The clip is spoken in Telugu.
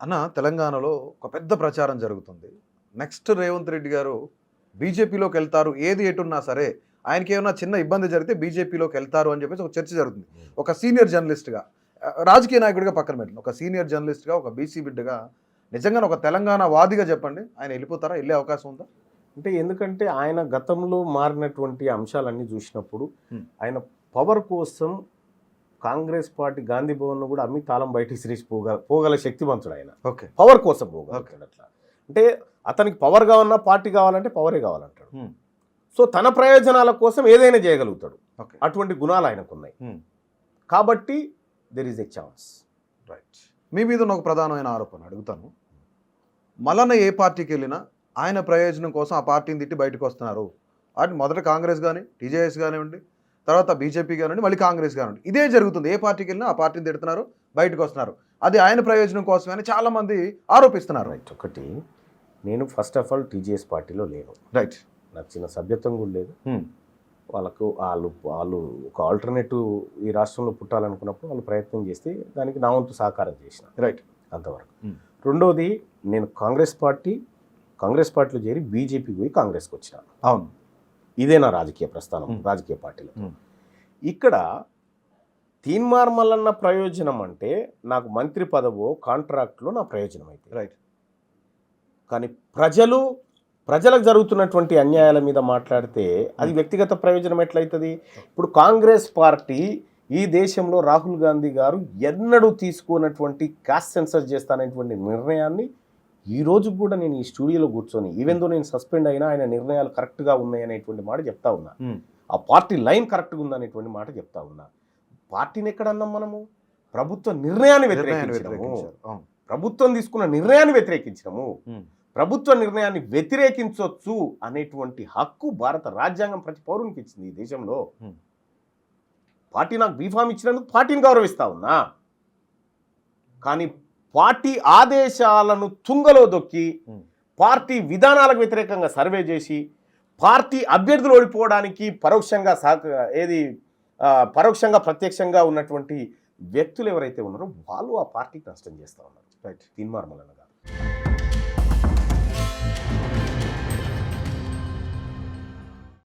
అన్న తెలంగాణలో ఒక పెద్ద ప్రచారం జరుగుతుంది. నెక్స్ట్ రేవంత్ రెడ్డి గారు బీజేపీలోకి వెళ్తారు ఏది ఎటున్నా సరే ఆయనకి ఏమైనా చిన్న ఇబ్బంది జరిగితే బీజేపీలోకి వెళ్తారు అని చెప్పేసి ఒక చర్చ జరుగుతుంది. ఒక సీనియర్ జర్నలిస్ట్గా రాజకీయ నాయకుడిగా పక్కన పెట్టండి. ఒక సీనియర్ జర్నలిస్ట్గా ఒక బీసీ బిడ్డగా నిజంగా ఒక తెలంగాణ వాదిగా చెప్పండి. ఆయన వెళ్ళిపోతారా? వెళ్ళే అవకాశం ఉందా? అంటే ఎందుకంటే ఆయన గతంలో మారినటువంటి అంశాలన్నీ చూసినప్పుడు. ఆయన పవర్ కోసం కాంగ్రెస్ పార్టీ గాంధీ భవన్ కూడా అమ్మి తాళం బయటికి సిరీస్ పోగల పోగల శక్తివంతుడు ఆయన. ఓకే. పవర్ కోసం పోగలుగుతాడు అట్లా. అంటే అతనికి పవర్ కావాలన్నా పార్టీ కావాలంటే పవరే కావాలంటాడు. సో తన ప్రయోజనాల కోసం ఏదైనా చేయగలుగుతాడు. ఓకే. అటువంటి గుణాలు ఆయనకు ఉన్నాయి. కాబట్టి there is a chance right మీ మీద ఒక ప్రధానమైన ఆరోపణ అడుగుతాను. మలన ఏ పార్టీకి వెళ్ళినా ఆయన ప్రయోజనం కోసం ఆ పార్టీని తిట్టి బయటకు వస్తున్నారు. వాటి మొదట కాంగ్రెస్ కానీ టీజేఎస్ కానివ్వండి తర్వాత బీజేపీ కానివ్వండి మళ్ళీ కాంగ్రెస్ కానివ్వండి. ఇదే జరుగుతుంది. ఏ పార్టీకి వెళ్ళినా ఆ పార్టీని తిడుతున్నారు బయటకు వస్తున్నారు. అది ఆయన ప్రయోజనం కోసమే అని చాలా మంది ఆరోపిస్తున్నారు. రైట్ ఒకటి నేను ఫస్ట్ ఆఫ్ ఆల్ టీజీఎస్ పార్టీలో లేను. రైట్ నాకు చిన్న సభ్యత్వం కూడా లేదు. వాళ్ళకు వాళ్ళు వాళ్ళు ఒక ఆల్టర్నేటివ్ ఈ రాష్ట్రంలో పుట్టాలనుకున్నప్పుడు వాళ్ళు ప్రయత్నం చేస్తే దానికి నా వంతు సహకారం చేసిన. రైట్ అంతవరకు. Hmm. రెండోది నేను కాంగ్రెస్ పార్టీ కాంగ్రెస్ పార్టీలో చేరి బీజేపీ పోయి కాంగ్రెస్కి వచ్చిన. అవును. ఇదే నా రాజకీయ ప్రస్థానం. రాజకీయ పార్టీలో. ఇక్కడ తీన్మార్ మల్లన్న ప్రయోజనం అంటే నాకు మంత్రి పదవో కాంట్రాక్ట్లో నా ప్రయోజనం అయితే. రైట్ కానీ ప్రజలు ప్రజలకు జరుగుతున్నటువంటి అన్యాయాల మీద మాట్లాడితే అది వ్యక్తిగత ప్రయోజనం ఎట్లయితుంది? ఇప్పుడు కాంగ్రెస్ పార్టీ ఈ దేశంలో రాహుల్ గాంధీ గారు ఎన్నడూ తీసుకున్నటువంటి కాస్ట్ సెన్సర్ చేస్తానటువంటి నిర్ణయాన్ని ఈ రోజు కూడా నేను ఈ స్టూడియోలో కూర్చొని ఈవెన్ దో నేను సస్పెండ్ అయినా ఆయన నిర్ణయాలు కరెక్ట్గా ఉన్నాయి అనేటువంటి మాట చెప్తా ఉన్నా. ఆ పార్టీ లైన్ కరెక్ట్గా ఉందనేటువంటి మాట చెప్తా ఉన్నా. పార్టీని ఎక్కడ అన్నాం మనము? ప్రభుత్వ నిర్ణయాన్ని వ్యతిరేకించడము ప్రభుత్వం తీసుకున్న నిర్ణయాన్ని వ్యతిరేకించడము. ప్రభుత్వ నిర్ణయాన్ని వ్యతిరేకించవచ్చు అనేటువంటి హక్కు భారత రాజ్యాంగం ప్రతి పౌరునికి ఇచ్చింది ఈ దేశంలో. పార్టీ నాకు బీఫామ్ ఇచ్చినందుకు పార్టీని గౌరవిస్తా ఉన్నా. కానీ పార్టీ ఆదేశాలను తుంగలో దొక్కి. పార్టీ విధానాలకు వ్యతిరేకంగా సర్వే చేసి పార్టీ అభ్యర్థులు ఓడిపోవడానికి పరోక్షంగా సహక ఏది పరోక్షంగా ప్రత్యక్షంగా ఉన్నటువంటి వ్యక్తులు ఎవరైతే ఉన్నారో వాళ్ళు ఆ పార్టీకి నష్టం చేస్తూ ఉన్నారు. రైట్ తీన్మార్మలన్న గారు.